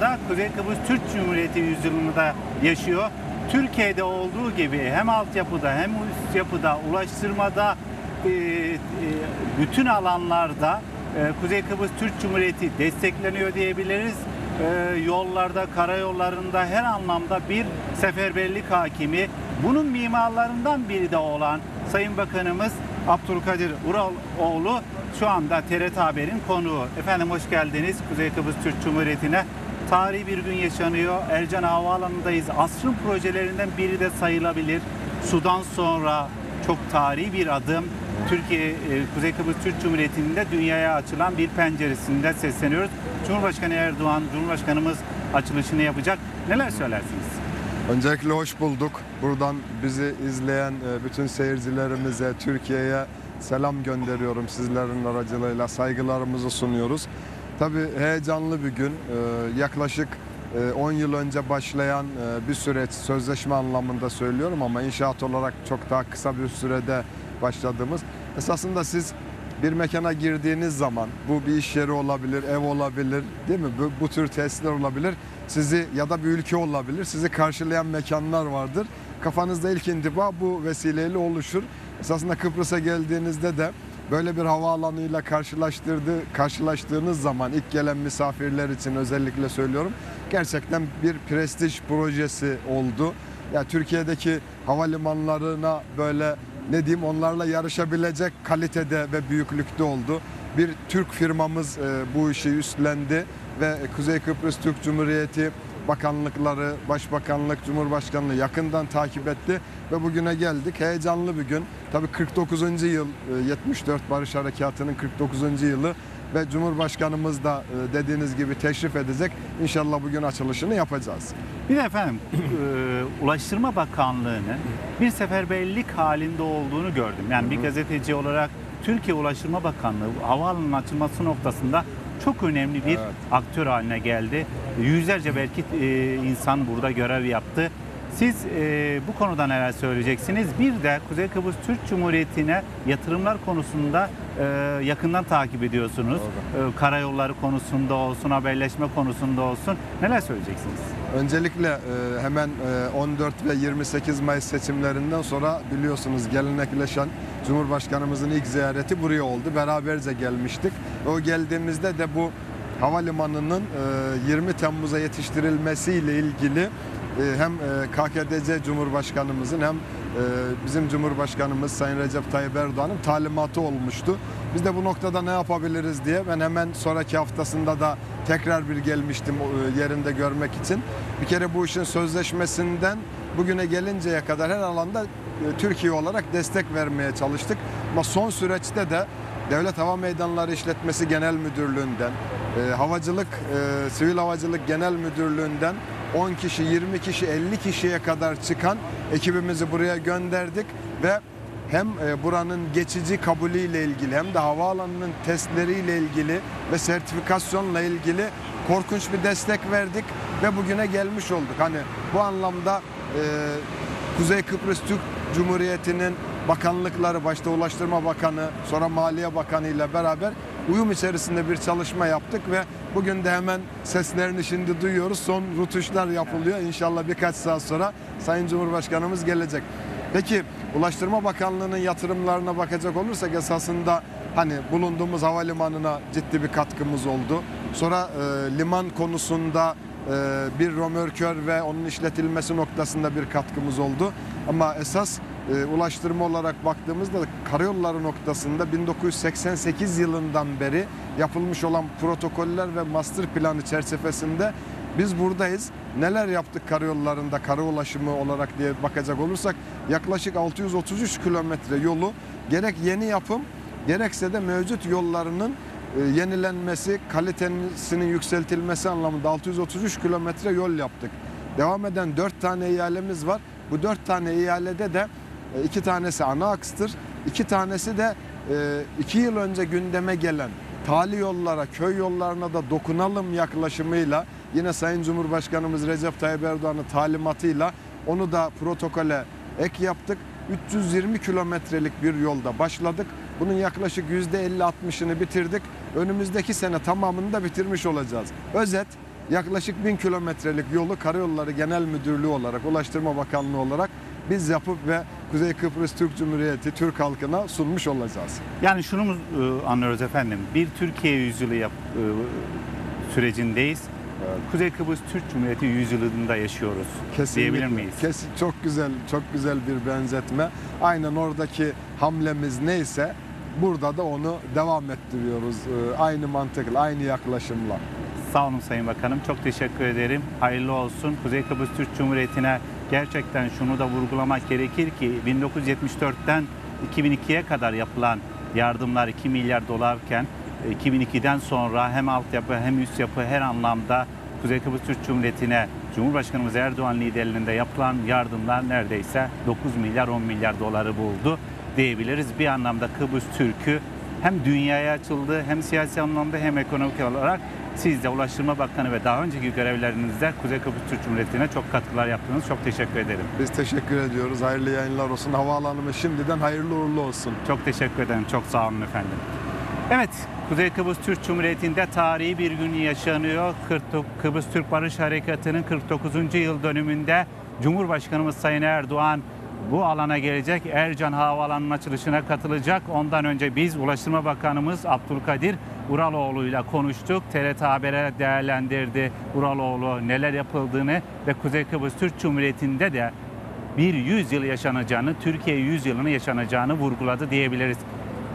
da Kuzey Kıbrıs Türk Cumhuriyeti yüzyılında yaşıyor. Türkiye'de olduğu gibi hem altyapıda hem üst yapıda, ulaştırmada, e, e, bütün alanlarda e, Kuzey Kıbrıs Türk Cumhuriyeti destekleniyor diyebiliriz. Yollarda, karayollarında her anlamda bir seferberlik hakimi. Bunun mimarlarından biri de olan Sayın Bakanımız Abdülkadir Uraloğlu şu anda TRT Haber'in konuğu. Efendim hoş geldiniz Kuzey Kıbrıs Türk Cumhuriyeti'ne. Tarihi bir gün yaşanıyor. Ercan Havaalanı'ndayız. Asrın projelerinden biri de sayılabilir. Sudan sonra çok tarihi bir adım. Türkiye, e, Kuzey Kıbrıs Türk Cumhuriyeti'nde dünyaya açılan bir penceresinde sesleniyoruz. Cumhurbaşkanı Erdoğan, Cumhurbaşkanımız açılışını yapacak. Neler söylersiniz? Öncelikle hoş bulduk. Buradan bizi izleyen e, bütün seyircilerimize, Türkiye'ye selam gönderiyorum sizlerin aracılığıyla. Saygılarımızı sunuyoruz. Tabii heyecanlı bir gün. E, Yaklaşık e, 10 yıl önce başlayan e, bir süreç, sözleşme anlamında söylüyorum ama inşaat olarak çok daha kısa bir sürede başladığımız. Esasında siz bir mekana girdiğiniz zaman bu bir iş yeri olabilir, ev olabilir değil mi? Bu, bu tür tesisler olabilir. Sizi ya da bir ülke olabilir. Sizi karşılayan mekanlar vardır. Kafanızda ilk intiba bu vesileyle oluşur. Esasında Kıbrıs'a geldiğinizde de böyle bir havaalanıyla karşılaştırdı, karşılaştığınız zaman ilk gelen misafirler için özellikle söylüyorum. Gerçekten bir prestij projesi oldu. Ya Türkiye'deki havalimanlarına böyle ne diyeyim onlarla yarışabilecek kalitede ve büyüklükte oldu. Bir Türk firmamız e, bu işi üstlendi ve Kuzey Kıbrıs Türk Cumhuriyeti bakanlıkları, başbakanlık, cumhurbaşkanlığı yakından takip etti ve bugüne geldik. Heyecanlı bir gün. Tabii 49. yıl, e, 74 Barış Harekatı'nın 49. yılı ve Cumhurbaşkanımız da e, dediğiniz gibi teşrif edecek. İnşallah bugün açılışını yapacağız. Bir de efendim e, Ulaştırma Bakanlığı'nın bir seferberlik halinde olduğunu gördüm. Yani bir gazeteci olarak Türkiye Ulaştırma Bakanlığı havaalanının açılması noktasında çok önemli bir Evet. aktör haline geldi. Yüzlerce belki e, insan burada görev yaptı. Siz e, bu konuda neler söyleyeceksiniz? Bir de Kuzey Kıbrıs Türk Cumhuriyeti'ne yatırımlar konusunda e, yakından takip ediyorsunuz. E, karayolları konusunda olsun, haberleşme konusunda olsun. Neler söyleyeceksiniz? Öncelikle e, hemen e, 14 ve 28 Mayıs seçimlerinden sonra biliyorsunuz gelenekleşen Cumhurbaşkanımızın ilk ziyareti buraya oldu. Beraberce gelmiştik. O geldiğimizde de bu havalimanının e, 20 Temmuz'a yetiştirilmesiyle ilgili e, hem e, KKDC Cumhurbaşkanımızın hem e, bizim Cumhurbaşkanımız Sayın Recep Tayyip Erdoğan'ın talimatı olmuştu. Biz de bu noktada ne yapabiliriz diye ben hemen sonraki haftasında da tekrar bir gelmiştim e, yerinde görmek için. Bir kere bu işin sözleşmesinden bugüne gelinceye kadar her alanda e, Türkiye olarak destek vermeye çalıştık. Ama son süreçte de Devlet Hava Meydanları İşletmesi Genel Müdürlüğü'nden, e, Havacılık, e, Sivil Havacılık Genel Müdürlüğü'nden 10 kişi, 20 kişi, 50 kişiye kadar çıkan ekibimizi buraya gönderdik ve hem e, buranın geçici kabulüyle ilgili hem de havaalanının testleriyle ilgili ve sertifikasyonla ilgili korkunç bir destek verdik ve bugüne gelmiş olduk. Hani bu anlamda e, Kuzey Kıbrıs Türk Cumhuriyeti'nin bakanlıkları başta Ulaştırma Bakanı sonra Maliye Bakanı ile beraber uyum içerisinde bir çalışma yaptık ve bugün de hemen seslerini şimdi duyuyoruz. Son rutuşlar yapılıyor. İnşallah birkaç saat sonra Sayın Cumhurbaşkanımız gelecek. Peki Ulaştırma Bakanlığı'nın yatırımlarına bakacak olursak esasında hani bulunduğumuz havalimanına ciddi bir katkımız oldu. Sonra e, liman konusunda e, bir römorkör ve onun işletilmesi noktasında bir katkımız oldu. Ama esas e, ulaştırma olarak baktığımızda karayolları noktasında 1988 yılından beri yapılmış olan protokoller ve master planı çerçevesinde biz buradayız. Neler yaptık karayollarında, kara ulaşımı olarak diye bakacak olursak yaklaşık 633 kilometre yolu gerek yeni yapım gerekse de mevcut yollarının e, yenilenmesi, kalitesinin yükseltilmesi anlamında 633 kilometre yol yaptık. Devam eden 4 tane ihalemiz var. Bu 4 tane ihalede de e, iki tanesi ana akstır, iki tanesi de 2 yıl önce gündeme gelen tali yollara, köy yollarına da dokunalım yaklaşımıyla yine Sayın Cumhurbaşkanımız Recep Tayyip Erdoğan'ın talimatıyla onu da protokole ek yaptık. 320 kilometrelik bir yolda başladık. Bunun yaklaşık %50-60'ını bitirdik. Önümüzdeki sene tamamını da bitirmiş olacağız. Özet yaklaşık 1000 kilometrelik yolu Karayolları Genel Müdürlüğü olarak, Ulaştırma Bakanlığı olarak biz yapıp ve Kuzey Kıbrıs Türk Cumhuriyeti Türk halkına sunmuş olacağız. Yani şunu mu e, anlıyoruz efendim. Bir Türkiye yüzyılı yap, e, sürecindeyiz. E, Kuzey Kıbrıs Türk Cumhuriyeti yüzyılında yaşıyoruz. Diyebilir miyiz? Kesin, çok güzel, çok güzel bir benzetme. Aynen oradaki hamlemiz neyse burada da onu devam ettiriyoruz. Ee, Aynı mantıkla, aynı yaklaşımla. Sağ olun Sayın Bakanım. Çok teşekkür ederim. Hayırlı olsun. Kuzey Kıbrıs Türk Cumhuriyeti'ne gerçekten şunu da vurgulamak gerekir ki 1974'ten 2002'ye kadar yapılan yardımlar 2 milyar dolarken 2002'den sonra hem altyapı hem üst yapı her anlamda Kuzey Kıbrıs Türk Cumhuriyeti'ne Cumhurbaşkanımız Erdoğan liderliğinde yapılan yardımlar neredeyse 9 milyar 10 milyar doları buldu diyebiliriz. Bir anlamda Kıbrıs Türk'ü hem dünyaya açıldı hem siyasi anlamda hem ekonomik olarak siz de Ulaştırma Bakanı ve daha önceki görevlerinizde Kuzey Kıbrıs Türk Cumhuriyeti'ne çok katkılar yaptınız. Çok teşekkür ederim. Biz teşekkür ediyoruz. Hayırlı yayınlar olsun. Havaalanımız şimdiden hayırlı uğurlu olsun. Çok teşekkür ederim. Çok sağ olun efendim. Evet, Kuzey Kıbrıs Türk Cumhuriyeti'nde tarihi bir gün yaşanıyor. 49 Kıbrıs Türk Barış Harekatı'nın 49. yıl dönümünde Cumhurbaşkanımız Sayın Erdoğan bu alana gelecek. Ercan Havaalanı'nın açılışına katılacak. Ondan önce biz Ulaştırma Bakanımız Abdülkadir Uraloğlu ile konuştuk. TRT Haber'e değerlendirdi Uraloğlu neler yapıldığını ve Kuzey Kıbrıs Türk Cumhuriyeti'nde de bir yüzyıl yaşanacağını, Türkiye yüzyılını yaşanacağını vurguladı diyebiliriz.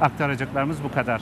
Aktaracaklarımız bu kadar.